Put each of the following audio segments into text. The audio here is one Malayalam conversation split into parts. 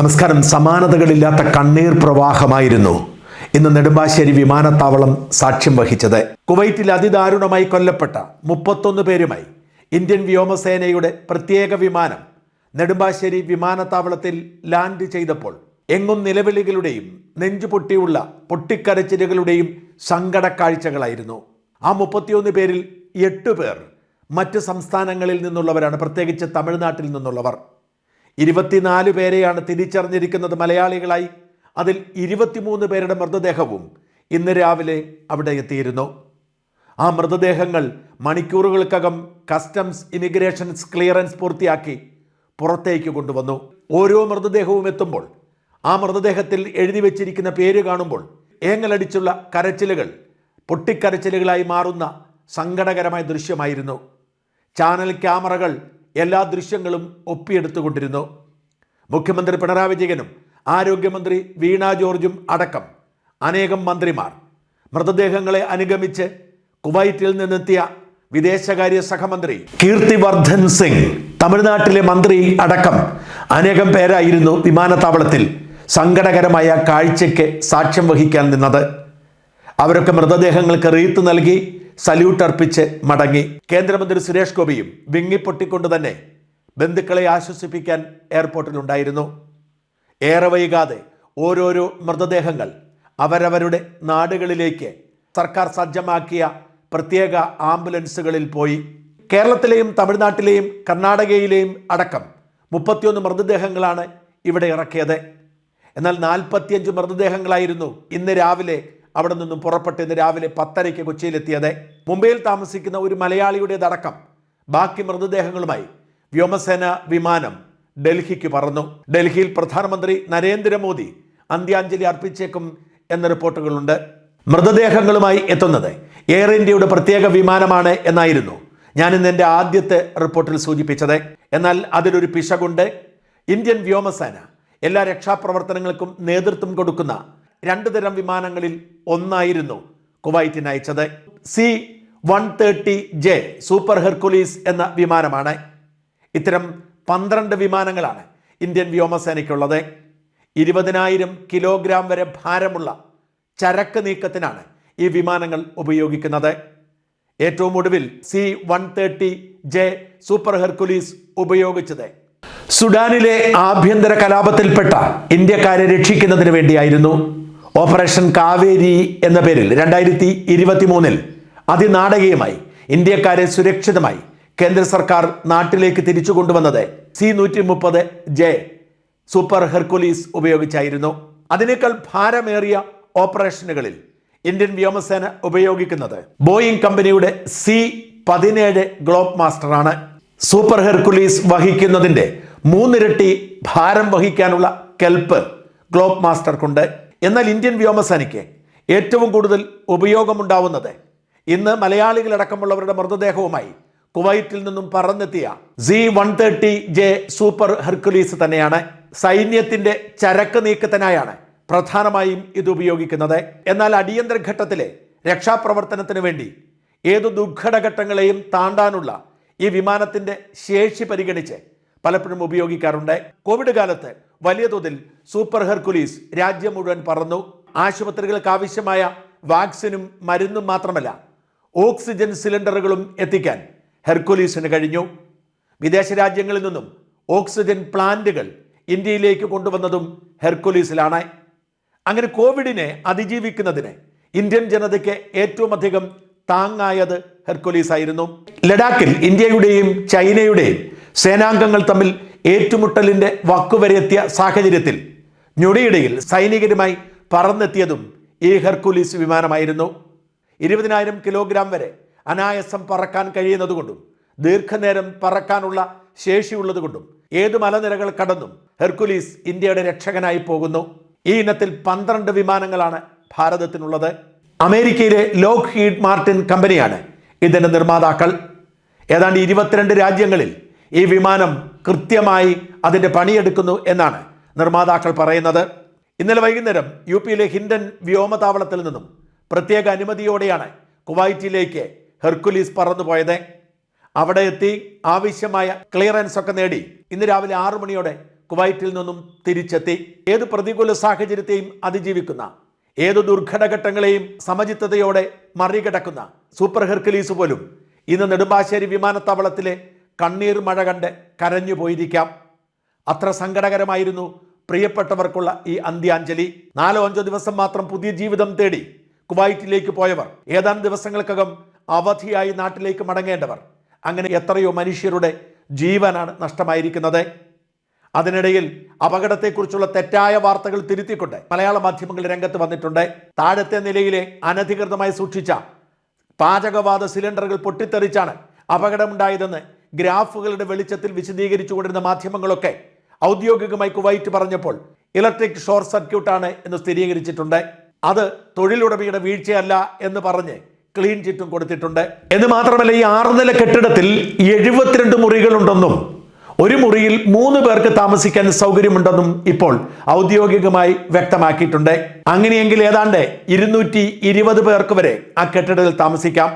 നമസ്കാരം. സമാനതകളില്ലാത്ത കണ്ണീർ പ്രവാഹമായിരുന്നു. ഇന്ന് നെടുമ്പാശ്ശേരി വിമാനത്താവളം സാക്ഷ്യം വഹിച്ചത് കുവൈറ്റിൽ അതിദാരുണമായി കൊല്ലപ്പെട്ട മുപ്പത്തൊന്ന് പേരുമായി ഇന്ത്യൻ വ്യോമസേനയുടെ പ്രത്യേക വിമാനം നെടുമ്പാശ്ശേരി വിമാനത്താവളത്തിൽ ലാൻഡ് ചെയ്തപ്പോൾ എങ്ങും നിലവിളികളുടെയും നെഞ്ചുപൊട്ടിയുള്ള പൊട്ടിക്കരച്ചിലുകളുടെയും സങ്കട കാഴ്ചകളായിരുന്നു ആ മുപ്പത്തിയൊന്ന് പേരിൽ എട്ട് പേർ മറ്റ് സംസ്ഥാനങ്ങളിൽ നിന്നുള്ളവരാണ്. പ്രത്യേകിച്ച് തമിഴ്നാട്ടിൽ നിന്നുള്ളവർ. ഇരുപത്തിനാല് പേരെയാണ് തിരിച്ചറിഞ്ഞിരിക്കുന്നത് മലയാളികളായി. അതിൽ ഇരുപത്തിമൂന്ന് പേരുടെ മൃതദേഹവും ഇന്ന് രാവിലെ അവിടെ എത്തിയിരുന്നു. ആ മൃതദേഹങ്ങൾ മണിക്കൂറുകൾക്കകം കസ്റ്റംസ് ഇമിഗ്രേഷൻസ് ക്ലിയറൻസ് പൂർത്തിയാക്കി പുറത്തേക്ക് കൊണ്ടുവന്നു. ഓരോ മൃതദേഹവും എത്തുമ്പോൾ ആ മൃതദേഹത്തിൽ എഴുതി വെച്ചിരിക്കുന്ന പേര് കാണുമ്പോൾ ഏങ്ങലടിച്ചുള്ള കരച്ചിലുകൾ പൊട്ടിക്കരച്ചിലുകളായി മാറുന്ന സങ്കടകരമായ ദൃശ്യമായിരുന്നു. ചാനൽ ക്യാമറകൾ എല്ലാ ദൃശ്യങ്ങളും ഒപ്പിയെടുത്തുകൊണ്ടിരുന്നു. മുഖ്യമന്ത്രി പിണറായി വിജയനും ആരോഗ്യമന്ത്രി വീണ ജോർജും അടക്കം അനേകം മന്ത്രിമാർ മൃതദേഹങ്ങളെ അനുഗമിച്ച് കുവൈറ്റിൽ നിന്നെത്തിയ വിദേശകാര്യ സഹമന്ത്രി കീർത്തിവർദ്ധൻ സിംഗ് തമിഴ്നാട്ടിലെ മന്ത്രി അടക്കം അനേകം പേരായിരുന്നു വിമാനത്താവളത്തിൽ സങ്കടകരമായ കാഴ്ചയ്ക്ക് സാക്ഷ്യം വഹിക്കാൻ നിന്നത്. അവരൊക്കെ മൃതദേഹങ്ങൾക്ക് റീത്ത് നൽകി സല്യൂട്ട് അർപ്പിച്ച് മടങ്ങി. കേന്ദ്രമന്ത്രി സുരേഷ് ഗോപിയും വിങ്ങിപ്പൊട്ടിക്കൊണ്ട് തന്നെ ബന്ധുക്കളെ ആശ്വസിപ്പിക്കാൻ എയർപോർട്ടിലുണ്ടായിരുന്നു. ഏറെ വൈകാതെ ഓരോരോ മൃതദേഹങ്ങൾ അവരവരുടെ നാടുകളിലേക്ക് സർക്കാർ സജ്ജമാക്കിയ പ്രത്യേക ആംബുലൻസുകളിൽ പോയി. കേരളത്തിലെയും തമിഴ്നാട്ടിലെയും കർണാടകയിലെയും അടക്കം മുപ്പത്തിയൊന്ന് മൃതദേഹങ്ങളാണ് ഇവിടെ ഇറക്കിയത്. എന്നാൽ നാൽപ്പത്തിയഞ്ച് മൃതദേഹങ്ങളായിരുന്നു ഇന്ന് രാവിലെ അവിടെ നിന്നും പുറപ്പെട്ട് ഇന്ന് രാവിലെ പത്തരയ്ക്ക് കൊച്ചിയിലെത്തിയത്. മുംബൈയിൽ താമസിക്കുന്ന ഒരു മലയാളിയുടേതടക്കം ബാക്കി മൃതദേഹങ്ങളുമായി വ്യോമസേന വിമാനം ഡൽഹിക്ക് പറന്നു. ഡൽഹിയിൽ പ്രധാനമന്ത്രി നരേന്ദ്രമോദി അന്ത്യാഞ്ജലി അർപ്പിച്ചേക്കും എന്ന റിപ്പോർട്ടുകളുണ്ട്. മൃതദേഹങ്ങളുമായി എത്തുന്നത് എയർ ഇന്ത്യയുടെ പ്രത്യേക വിമാനമാണ് എന്നായിരുന്നു ഞാൻ ഇന്ന് എന്റെ ആദ്യത്തെ റിപ്പോർട്ടിൽ സൂചിപ്പിച്ചത്. എന്നാൽ അതിലൊരു പിശകുണ്ട്. ഇന്ത്യൻ വ്യോമസേന എല്ലാ രക്ഷാപ്രവർത്തനങ്ങൾക്കും നേതൃത്വം കൊടുക്കുന്ന രണ്ട് തരം വിമാനങ്ങളിൽ ഒന്നായിരുന്നു കുവൈറ്റിന് അയച്ചത് C one thirty J super Hercules എന്ന വിമാനമാണ്. ഇത്തരം പന്ത്രണ്ട് വിമാനങ്ങളാണ് ഇന്ത്യൻ വ്യോമസേനയ്ക്കുള്ളത്. ഇരുപതിനായിരം കിലോഗ്രാം വരെ ഭാരമുള്ള ചരക്ക് നീക്കത്തിനാണ് ഈ വിമാനങ്ങൾ ഉപയോഗിക്കുന്നത്. ഏറ്റവും ഒടുവിൽ C one thirty J super Hercules ഉപയോഗിച്ചത് സുഡാനിലെ ആഭ്യന്തര കലാപത്തിൽപ്പെട്ട ഇന്ത്യക്കാരെ രക്ഷിക്കുന്നതിന് വേണ്ടിയായിരുന്നു. ഓപ്പറേഷൻ കാവേരി എന്ന പേരിൽ രണ്ടായിരത്തി ഇരുപത്തി മൂന്നിൽ അതിനാടകീയമായി ഇന്ത്യക്കാരെ സുരക്ഷിതമായി കേന്ദ്ര സർക്കാർ നാട്ടിലേക്ക് തിരിച്ചു കൊണ്ടുവന്നത് സി നൂറ്റി മുപ്പത് ജെ സൂപ്പർ ഹെർക്കുലീസ് ഉപയോഗിച്ചായിരുന്നു. അതിനേക്കാൾ ഭാരമേറിയ ഓപ്പറേഷനുകളിൽ ഇന്ത്യൻ വ്യോമസേന ഉപയോഗിക്കുന്നത് ബോയിങ് കമ്പനിയുടെ സി പതിനേഴ് ഗ്ലോബ് മാസ്റ്ററാണ്. സൂപ്പർ ഹെർക്കുലീസ് വഹിക്കുന്നതിന്റെ മൂന്നിരട്ടി ഭാരം വഹിക്കാനുള്ള കെൽപ്പ് ഗ്ലോബ് മാസ്റ്റർക്കുണ്ട്. എന്നാൽ ഇന്ത്യൻ വ്യോമസേനയ്ക്ക് ഏറ്റവും കൂടുതൽ ഉപയോഗമുണ്ടാവുന്നത് ഇന്ന് മലയാളികളടക്കമുള്ളവരുടെ മൃതദേഹവുമായി കുവൈറ്റിൽ നിന്നും പറന്നെത്തിയ C one thirty J super Hercules തന്നെയാണ് സൈന്യത്തിന്റെ ചരക്ക് നീക്കത്തിനായാണ് പ്രധാനമായും ഇത് ഉപയോഗിക്കുന്നത്. എന്നാൽ അടിയന്തര ഘട്ടത്തിലെ രക്ഷാപ്രവർത്തനത്തിന് വേണ്ടി ഏതു ദുർഘടഘട്ടങ്ങളെയും താണ്ടാനുള്ള ഈ വിമാനത്തിന്റെ ശേഷി പരിഗണിച്ച് പലപ്പോഴും ഉപയോഗിക്കാറുണ്ട്. കോവിഡ് കാലത്ത് വലിയ തോതിൽ സൂപ്പർ ഹെർക്കുലീസ് രാജ്യം മുഴുവൻ പറന്നു. ആശുപത്രികൾക്ക് ആവശ്യമായ വാക്സിനും മരുന്നും മാത്രമല്ല ഓക്സിജൻ സിലിണ്ടറുകളും എത്തിക്കാൻ ഹെർക്കുലീസിന് കഴിഞ്ഞു. വിദേശ രാജ്യങ്ങളിൽ നിന്നും ഓക്സിജൻ പ്ലാന്റുകൾ ഇന്ത്യയിലേക്ക് കൊണ്ടുവന്നതും ഹെർക്കുലീസിലാണ്. അങ്ങനെ കോവിഡിനെ അതിജീവിക്കുന്നതിന് ഇന്ത്യൻ ജനതയ്ക്ക് ഏറ്റവും അധികം താങ്ങായത് ഹെർക്കുലീസ് ആയിരുന്നു ലഡാക്കിൽ ഇന്ത്യയുടെയും ചൈനയുടെയും സേനാംഗങ്ങൾ തമ്മിൽ ഏറ്റുമുട്ടലിന്റെ വക്കുവരെ എത്തിയ സാഹചര്യത്തിൽ ഞൊടിയിടയിൽ സൈനികരുമായി പറന്നെത്തിയതും ഈ ഹെർക്കുലീസ് വിമാനമായിരുന്നു. ഇരുപതിനായിരം കിലോഗ്രാം വരെ അനായാസം പറക്കാൻ കഴിയുന്നതുകൊണ്ടും ദീർഘനേരം പറക്കാനുള്ള ശേഷിയുള്ളതുകൊണ്ടും ഏത് മലനിരകൾ കടന്നും ഹെർക്കുലീസ് ഇന്ത്യയുടെ രക്ഷകനായി പോകുന്നു. ഈ ഇനത്തിൽ പന്ത്രണ്ട് വിമാനങ്ങളാണ് ഭാരതത്തിനുള്ളത്. അമേരിക്കയിലെ ലോക്ക് ഹീഡ് മാർട്ടിൻ കമ്പനിയാണ് ഇതിന്റെ നിർമ്മാതാക്കൾ. ഏതാണ്ട് ഇരുപത്തിരണ്ട് രാജ്യങ്ങളിൽ ഈ വിമാനം കൃത്യമായി അതിന്റെ പണിയെടുക്കുന്നു എന്നാണ് നിർമ്മാതാക്കൾ പറയുന്നത്. ഇന്നലെ വൈകുന്നേരം യു പിയിലെ ഹിൻഡൻ വ്യോമതാവളത്തിൽ നിന്നും പ്രത്യേക അനുമതിയോടെയാണ് കുവൈറ്റിലേക്ക് ഹെർക്കുലീസ് പറന്നുപോയത്. അവിടെ എത്തി ആവശ്യമായ ക്ലിയറൻസ് ഒക്കെ നേടി ഇന്ന് രാവിലെ ആറു മണിയോടെ കുവൈറ്റിൽ നിന്നും തിരിച്ചെത്തി. ഏത് പ്രതികൂല സാഹചര്യത്തെയും അതിജീവിക്കുന്ന ഏത് ദുർഘടഘട്ടങ്ങളെയും സമചിത്തതയോടെ മറികടക്കുന്ന സൂപ്പർ ഹെർക്കുലീസ് പോലും ഇന്ന് നെടുമ്പാശ്ശേരി വിമാനത്താവളത്തിലെ കണ്ണീർ മഴ കണ്ട് കരഞ്ഞു പോയിരിക്കാം. അത്ര സങ്കടകരമായിരുന്നു പ്രിയപ്പെട്ടവർക്കുള്ള ഈ അന്ത്യാഞ്ജലി. നാലോ അഞ്ചോ ദിവസം മാത്രം പുതിയ ജീവിതം തേടി കുവൈറ്റിലേക്ക് പോയവർ ഏതാനും ദിവസങ്ങൾക്കകം അവധിയായി നാട്ടിലേക്ക് മടങ്ങേണ്ടവർ അങ്ങനെ എത്രയോ മനുഷ്യരുടെ ജീവനാണ് നഷ്ടമായിരിക്കുന്നത്. അതിനിടയിൽ അപകടത്തെക്കുറിച്ചുള്ള തെറ്റായ വാർത്തകൾ തിരുത്തിക്കൊണ്ട് മലയാള മാധ്യമങ്ങൾ രംഗത്ത് വന്നിട്ടുണ്ട്. താഴത്തെ നിലയിലെ അനധികൃതമായി സൂക്ഷിച്ച പാചകവാത സിലിണ്ടറുകൾ പൊട്ടിത്തെറിച്ചാണ് അപകടമുണ്ടായതെന്ന് ഗ്രാഫുകളുടെ വെളിച്ചത്തിൽ വിശദീകരിച്ചു കൊണ്ടിരുന്ന മാധ്യമങ്ങളൊക്കെ ഔദ്യോഗികമായി കുവൈറ്റ് പറഞ്ഞപ്പോൾ ഇലക്ട്രിക് ഷോർട്ട് സർക്യൂട്ടാണ് എന്ന് സ്ഥിരീകരിച്ചിട്ടുണ്ട്. അത് തൊഴിലുടമയുടെ വീഴ്ചയല്ല എന്ന് പറഞ്ഞ് ക്ലീൻ ചിറ്റും കൊടുത്തിട്ടുണ്ട്. എന്ന് മാത്രമല്ല ഈ ആറ് നില കെട്ടിടത്തിൽ എഴുപത്തിരണ്ട് മുറികളുണ്ടെന്നും ഒരു മുറിയിൽ മൂന്ന് പേർക്ക് താമസിക്കാൻ സൗകര്യമുണ്ടെന്നും ഇപ്പോൾ ഔദ്യോഗികമായി വ്യക്തമാക്കിയിട്ടുണ്ട്. അങ്ങനെയെങ്കിൽ ഏതാണ്ട് ഇരുന്നൂറ്റി പേർക്ക് വരെ ആ കെട്ടിടത്തിൽ താമസിക്കാം.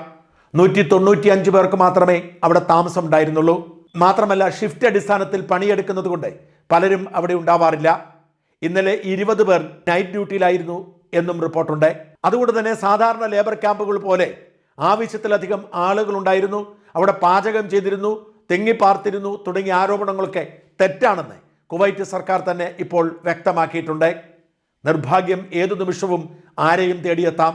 നൂറ്റി തൊണ്ണൂറ്റി അഞ്ച് പേർക്ക് മാത്രമേ അവിടെ താമസം ഉണ്ടായിരുന്നുള്ളൂ മാത്രമല്ല ഷിഫ്റ്റ് അടിസ്ഥാനത്തിൽ പണിയെടുക്കുന്നത് കൊണ്ട് പലരും അവിടെ ഉണ്ടാവാറില്ല. ഇന്നലെ ഇരുപത് പേർ നൈറ്റ് ഡ്യൂട്ടിയിലായിരുന്നു എന്നും റിപ്പോർട്ടുണ്ട്. അതുകൊണ്ട് തന്നെ സാധാരണ ലേബർ ക്യാമ്പുകൾ പോലെ ആവശ്യത്തിലധികം ആളുകൾ ഉണ്ടായിരുന്നു അവിടെ പാചകം ചെയ്തിരുന്നു തെങ്ങിപ്പാർത്തിരുന്നു തുടങ്ങിയ ആരോപണങ്ങളൊക്കെ തെറ്റാണെന്ന് കുവൈറ്റ് സർക്കാർ തന്നെ ഇപ്പോൾ വ്യക്തമാക്കിയിട്ടുണ്ട്. നിർഭാഗ്യം ഏതു നിമിഷവും ആരെയും തേടിയെത്താം.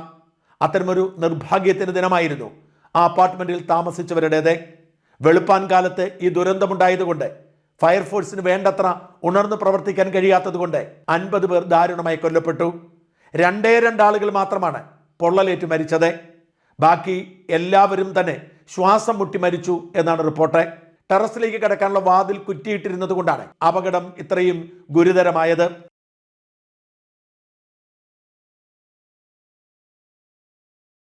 അത്തരമൊരു നിർഭാഗ്യത്തിന് ദിനമായിരുന്നു ആ അപ്പാർട്ട്മെന്റിൽ താമസിച്ചവരുടേത്. വെളുപ്പാൻ കാലത്ത് ഈ ദുരന്തമുണ്ടായതുകൊണ്ട് ഫയർഫോഴ്സിന് വേണ്ടത്ര ഉണർന്നു പ്രവർത്തിക്കാൻ കഴിയാത്തതുകൊണ്ട് അൻപത് പേർ ദാരുണമായി കൊല്ലപ്പെട്ടു. രണ്ടേ രണ്ടാളുകൾ മാത്രമാണ് പൊള്ളലേറ്റ് മരിച്ചത്. ബാക്കി എല്ലാവരും തന്നെ ശ്വാസം മുട്ടി മരിച്ചു എന്നാണ് റിപ്പോർട്ട്. ടെറസിലേക്ക് കിടക്കാനുള്ള വാതിൽ കുറ്റിയിട്ടിരുന്നത് കൊണ്ടാണ് അപകടം ഇത്രയും ഗുരുതരമായത്.